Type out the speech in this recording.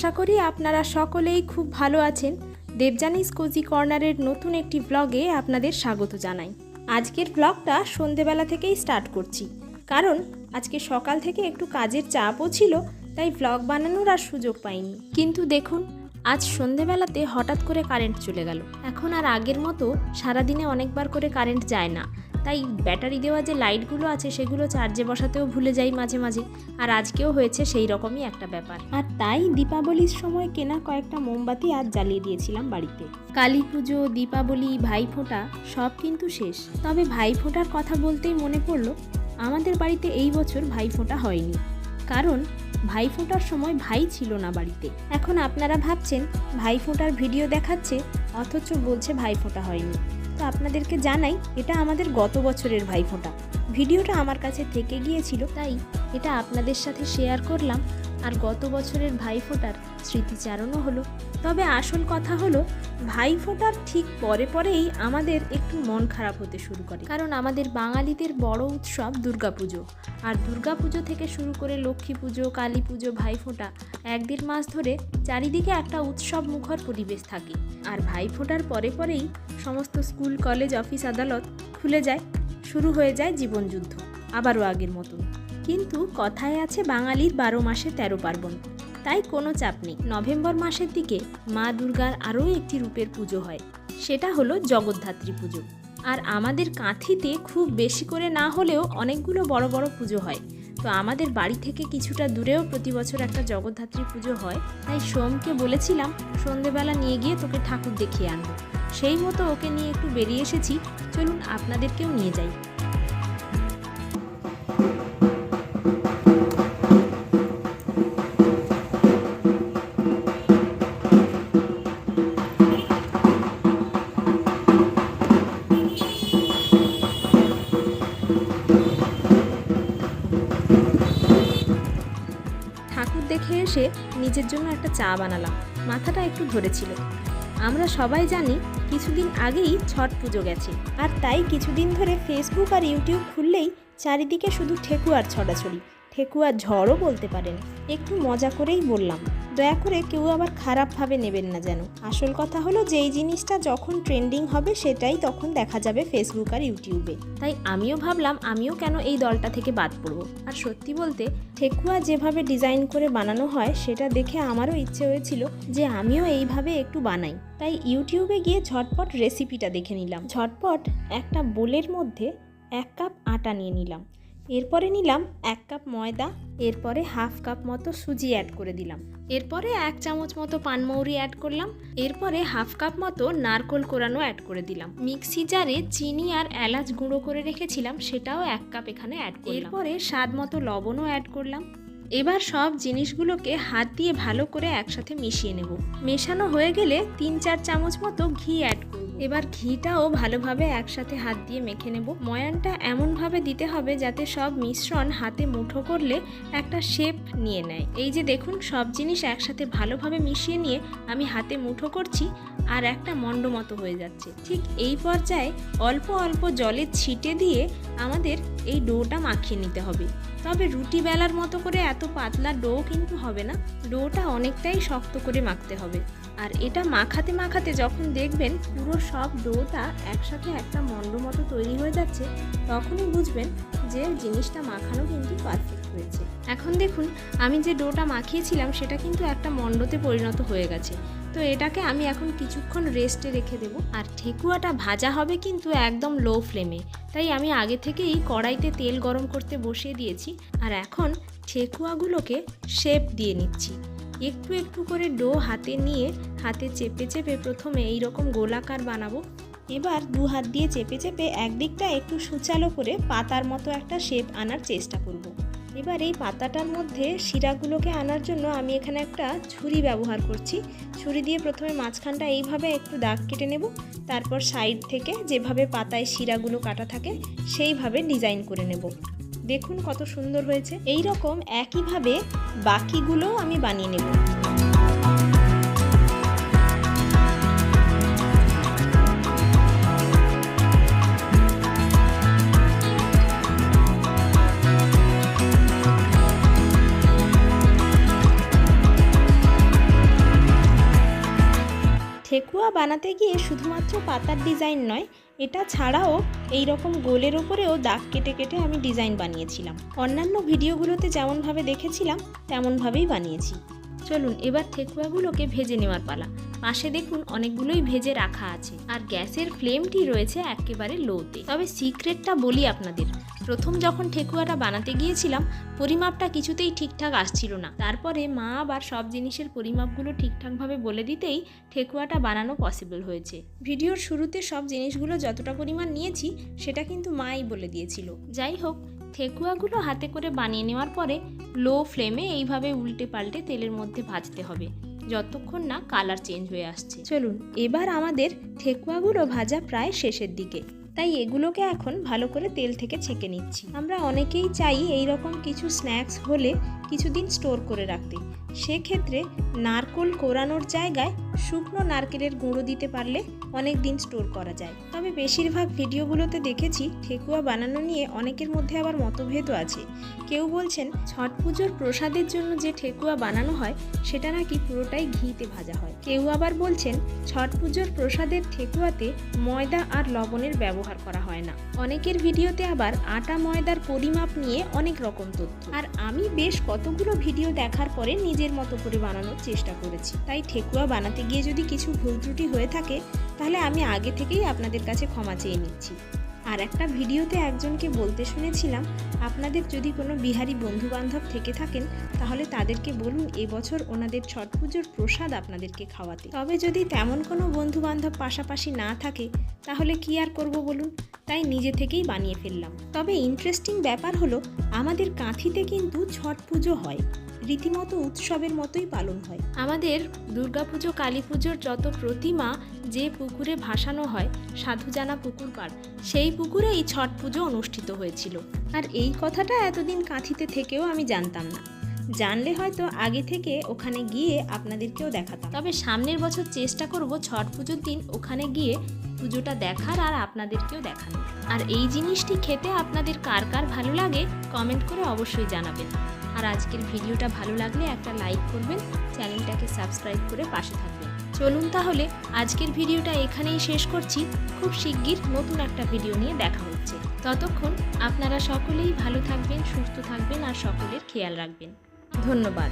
আশা করি আপনারা সকলেই খুব ভালো আছেন। দেবজানিস কোজি কর্নারের নতুন একটি ব্লগে আপনাদের স্বাগত জানাই। আজকের ব্লগটা সন্ধেবেলা থেকেই স্টার্ট করছি। কারণ আজকে সকাল থেকে একটু কাজের চাপও ছিল, তাই ব্লগ বানানোর আর সুযোগ পাইনি। কিন্তু দেখুন, আজ সন্ধেবেলাতে হঠাৎ করে কারেন্ট চলে গেল। এখন আর আগের মতো সারাদিনে অনেকবার করে কারেন্ট যায় না। তাই ব্যাটারি দেওয়া যে লাইটগুলো আছে সেগুলো চার্জে বসাতেও ভুলে যাই মাঝে মাঝে। আর আজকেও হয়েছে সেই রকমই একটা ব্যাপার। আর তাই দীপাবলির সময় কেনা কয়েকটা মোমবাতি আজ জ্বালিয়ে দিয়েছিলাম বাড়িতে। কালী পুজো দীপাবলি, ভাইফোঁটা সব কিন্তু শেষ। তবে ভাইফোঁটার কথা বলতেই মনে পড়ল, আমাদের বাড়িতে এই বছর ভাইফোঁটা হয়নি। কারণ ভাই ভাইফোঁটার সময় ভাই ছিল না বাড়িতে। এখন আপনারা ভাবছেন, ভাই ভাইফোঁটার ভিডিও দেখাচ্ছে, অথচ বলছে ভাই ভাইফোঁটা হয়নি। তো আপনাদেরকে জানাই, এটা আমাদের গত বছরের ভাই ভাইফোঁটা ভিডিওটা আমার কাছে থেকে গিয়েছিল, তাই এটা আপনাদের সাথে শেয়ার করলাম। আর গত বছরের ভাই ভাইফোঁটার স্মৃতিচারণও হলো। তবে আসল কথা হলো ভাইফোঁটার ঠিক পরে পরেই আমাদের একটু মন খারাপ হতে শুরু করে। কারণ আমাদের বাঙালিদের বড় উৎসব দুর্গাপুজো। আর দুর্গাপুজো থেকে শুরু করে লক্ষ্মী পুজো, কালী পুজো, ভাইফোঁটা এক দেড় মাস ধরে চারিদিকে একটা উৎসব মুখর পরিবেশ থাকে। আর ভাইফোঁটার পরে পরেই সমস্ত স্কুল, কলেজ, অফিস, আদালত খুলে যায়, শুরু হয়ে যায় জীবনযুদ্ধ, আবারও আগের মতন কিন্তু কথায় আছে বাঙালির বারো মাসে তেরো পার্বণ। তাই কোনো চাপ নেই। নভেম্বর মাসের দিকে মা দুর্গার আরও একটি রূপের পুজো হয়। সেটা হলো জগদ্ধাত্রী পুজো। আর আমাদের কাঁথিতে খুব বেশি করে না হলেও অনেকগুলো বড় বড় পুজো হয়। তো আমাদের বাড়ি থেকে কিছুটা দূরেও প্রতি বছর একটা জগদ্ধাত্রী পুজো হয়। তাই সোমকে বলেছিলাম, সন্ধেবেলা নিয়ে গিয়ে তোকে ঠাকুর দেখিয়ে আনব। সেই মতো ওকে নিয়ে একটু বেরিয়ে এসেছি। চলুন আপনাদেরকেও নিয়ে যাই। এসে নিজের জন্য একটা চা বানালাম। মাথাটা একটু ধরেছিল। আমরা সবাই জানি কিছুদিন আগেই ছট পুজো গেছে। আর তাই কিছুদিন ধরে ফেসবুক আর ইউটিউব খুললেই চারিদিকে শুধু ঠেকুয়ার ছড়াছড়ি। ঠেকুয়ার ঝড়ও বলতে পারেন। একটু মজা করেই বললাম। দয়া করে কেউ আবার খারাপভাবে নেবেন না যেন। আসল কথা হলো, যেই জিনিসটা যখন ট্রেন্ডিং হবে সেটাই তখন দেখা যাবে ফেসবুক আর ইউটিউবে। তাই আমিও ভাবলাম, আমিও কেন এই দলটা থেকে বাদ পড়ব? আর সত্যি বলতে, ঠেকুয়া যেভাবে ডিজাইন করে বানানো হয়, সেটা দেখে আমারও ইচ্ছে হয়েছিল যে আমিও এইভাবে একটু বানাই। তাই ইউটিউবে গিয়ে ঝটপট রেসিপিটা দেখে নিলাম। ঝটপট একটা বোলের মধ্যে এক কাপ আটা নিয়ে নিলাম। এরপরে নিলাম এক কাপ ময়দা, এরপরে হাফ কাপ মতো সুজি অ্যাড করে দিলাম। এরপরে এক চামচ মতো পানমৌরি অ্যাড করলাম, এরপরে হাফ কাপ মতো নারকোল কোরানো অ্যাড করে দিলাম। মিক্সি জারে চিনি আর এলাচ গুঁড়ো করে রেখেছিলাম, সেটাও এক কাপ এখানে অ্যাড করলাম। এরপরে স্বাদ মতো লবণও অ্যাড করলাম। এবার সব জিনিসগুলোকে হাত দিয়ে ভালো করে একসাথে মিশিয়ে নেব। মেশানো হয়ে গেলে তিন চার চামচ মতো ঘি অ্যাড করব। এবার ঘিটাও ভালোভাবে একসাথে হাত দিয়ে মেখে নেব। ময়ানটা এমনভাবে দিতে হবে যাতে সব মিশ্রণ হাতে মুঠো করলে একটা শেপ নিয়ে নেয়। এই যে দেখুন, সব জিনিস একসাথে ভালোভাবে মিশিয়ে নিয়ে আমি হাতে মুঠো করছি আর একটা মণ্ড মতো হয়ে যাচ্ছে। ঠিক এই পর্যায়ে অল্প অল্প জলে ছিটে দিয়ে আমাদের এই ডোটা মাখিয়ে নিতে হবে। তবে রুটি বেলার মতো করে এত পাতলা ডো কিন্তু হবে না। ডোটা অনেকটাই শক্ত করে মাখতে হবে। আর এটা মাখাতে মাখাতে যখন দেখবেন পুরো সব ডোটা একসাথে একটা মণ্ড মতো তৈরি হয়ে যাচ্ছে, তখনই বুঝবেন যে জিনিসটা মাখানো কিন্তু পারফেক্ট হয়েছে। এখন দেখুন, আমি যে ডোটা মাখিয়েছিলাম, সেটা কিন্তু একটা মণ্ডতে পরিণত হয়ে গেছে। তো এটাকে আমি এখন কিছুক্ষণ রেস্টে রেখে দেবো। আর ঠেকুয়াটা ভাজা হবে কিন্তু একদম লো ফ্লেমে তাই আমি আগে থেকেই কড়াইতে তেল গরম করতে বসিয়ে দিয়েছি। আর এখন ঠেকুয়াগুলোকে শেপ দিয়ে নিচ্ছি। একটু একটু করে ডো হাতে নিয়ে হাতে চেপে চেপে প্রথমে এই রকম গোলাকার বানাবো। এবার দু হাত দিয়ে চেপে চেপে একদিকটা একটু সুচালো করে পাতার মতো একটা শেপ আনার চেষ্টা করব। এবার এই পাতাটার মধ্যে শিরাগুলোকে আনার জন্য আমি এখানে একটা ছুরি ব্যবহার করছি। ছুরি দিয়ে প্রথমে মাঝখানটা এইভাবে একটু দাগ কেটে নেব। তারপর সাইড থেকে যেভাবে পাতায় শিরাগুলো কাটা থাকে সেইভাবে ডিজাইন করে নেব। দেখুন কত সুন্দর হয়েছে। এই রকম একইভাবে বাকিগুলোও আমি বানিয়ে নেব। বানাতে গিয়ে শুধুমাত্র পাতার ডিজাইন নয়, এটা ছাড়াও এই রকম গোলের ওপরেও দাগ কেটে কেটে আমি ডিজাইন বানিয়েছিলাম। অন্যান্য ভিডিওগুলোতে যেমনভাবে দেখেছিলাম, তেমনভাবেই বানিয়েছি। চলুন এবার ঠেকুয়াগুলোকে ভেজে নেওয়ার পালা। পাশে দেখুন অনেকগুলোই ভেজে রাখা আছে, আর গ্যাসের ফ্লেমটি রয়েছে একেবারে লোতে। তবে সিক্রেটটা বলি আপনাদের প্রথম যখন ঠেকুয়াটা বানাতে গিয়েছিলাম, পরিমাপটা কিছুতেই ঠিকঠাক আসছিল না। তারপরে মা আবার সব জিনিসের পরিমাপগুলো ঠিকঠাকভাবে বলে দিতেই ঠেকুয়াটা বানানো পসিবল হয়েছে। ভিডিওর শুরুতে সব জিনিসগুলো যতটা পরিমাণ নিয়েছি, সেটা কিন্তু মাই বলে দিয়েছিল। যাই হোক, ঠেকুয়াগুলো হাতে করে বানিয়ে নেওয়ার পরে লো ফ্লেমে এইভাবে উল্টে পাল্টে তেলের মধ্যে ভাজতে হবে। যতক্ষণ না কালার চেঞ্জ হয়ে আসছে। চলুন, এবার আমাদের ঠেকুয়াগুলো ভাজা প্রায় শেষের দিকে। তাই এগুলোকে এখন ভালো করে তেল থেকে ছেঁকে নিচ্ছি। আমরা অনেকেই চাই এই রকম কিছু স্ন্যাক্স হলে কিছুদিন স্টোর করে রাখতে। সেক্ষেত্রে নারকোল কোরানোর জায়গায় শুকনো নারকেলের গুঁড়ো দিতে পারলে অনেক দিন স্টোর করা যায়। তবে বেশিরভাগ ভিডিওগুলোতে দেখেছি ঠেকুয়া বানানো নিয়ে অনেকের মধ্যে আবার মতভেদও আছে। কেউ বলছেন, ছট পুজোর প্রসাদের জন্য যে ঠেকুয়া বানানো হয়, সেটা নাকি পুরোটাই ঘিতে ভাজা হয়। কেউ আবার বলছেন, ছট পুজোর প্রসাদের ঠেকুয়াতে ময়দা আর লবণের ব্যবহার করা হয় না। অনেকের ভিডিওতে আবার আটা, ময়দার পরিমাপ নিয়ে অনেক রকম তথ্য। আর আমি বেশ কতগুলো ভিডিও দেখার পরে নিজের মতো করে বানানোর চেষ্টা করেছি। তাই ঠেকুয়া বানাতে গিয়ে যদি কিছু ভুল ত্রুটি হয়ে থাকে, তাহলে আমি আগে থেকেই আপনাদের কাছে ক্ষমা চেয়ে নিচ্ছি। আর একটা ভিডিওতে একজনকে বলতে শুনেছিলাম, আপনাদের যদি কোনো বিহারি বন্ধু বান্ধব থেকে থাকেন, তাহলে তাদেরকে বলুন এবছর ওনাদের ছট পুজোর প্রসাদ আপনাদেরকে খাওয়াতে। তবে যদি তেমন কোনো বন্ধু বান্ধব পাশাপাশি না থাকে, তাহলে কি আর করব বলুন? তাই নিজে থেকেই বানিয়ে ফেললাম। তবে ইন্টারেস্টিং ব্যাপার হলো, আমাদের কাঁথিতে কিন্তু ছট পুজো হয়। রীতিমতো উৎসবের মতোই পালন হয়। আমাদের দুর্গাপুজো কালী পুজোর যত প্রতিমা যে পুকুরে ভাসানো হয় সাধুজানা পুকুর পাড় সেই পুকুরেই ছট পুজো অনুষ্ঠিত হয়েছিল। আর এই কথাটা এতদিন কাঁথিতে থেকেও আমি জানতাম না। জানলে হয়তো আগে থেকে ওখানে গিয়ে আপনাদেরকেও দেখাতাম। তবে সামনের বছর চেষ্টা করব ছট পুজোর দিন ওখানে গিয়ে পুজোটা দেখার আর আপনাদেরকেও দেখানো আর এই জিনিসটি খেতে আপনাদের কার কার ভালো লাগে কমেন্ট করে অবশ্যই জানাবেন। আর আজকের ভিডিওটা ভালো লাগলে একটা লাইক করবেন, চ্যানেলটাকে সাবস্ক্রাইব করে পাশে থাকবেন। চলুন তাহলে আজকের ভিডিওটা এখানেই শেষ করছি। খুব শিগগির নতুন একটা ভিডিও নিয়ে দেখা হচ্ছে। ততক্ষণ আপনারা সকলেই ভালো থাকবেন, সুস্থ থাকবেন আর সকলের খেয়াল রাখবেন। ধন্যবাদ।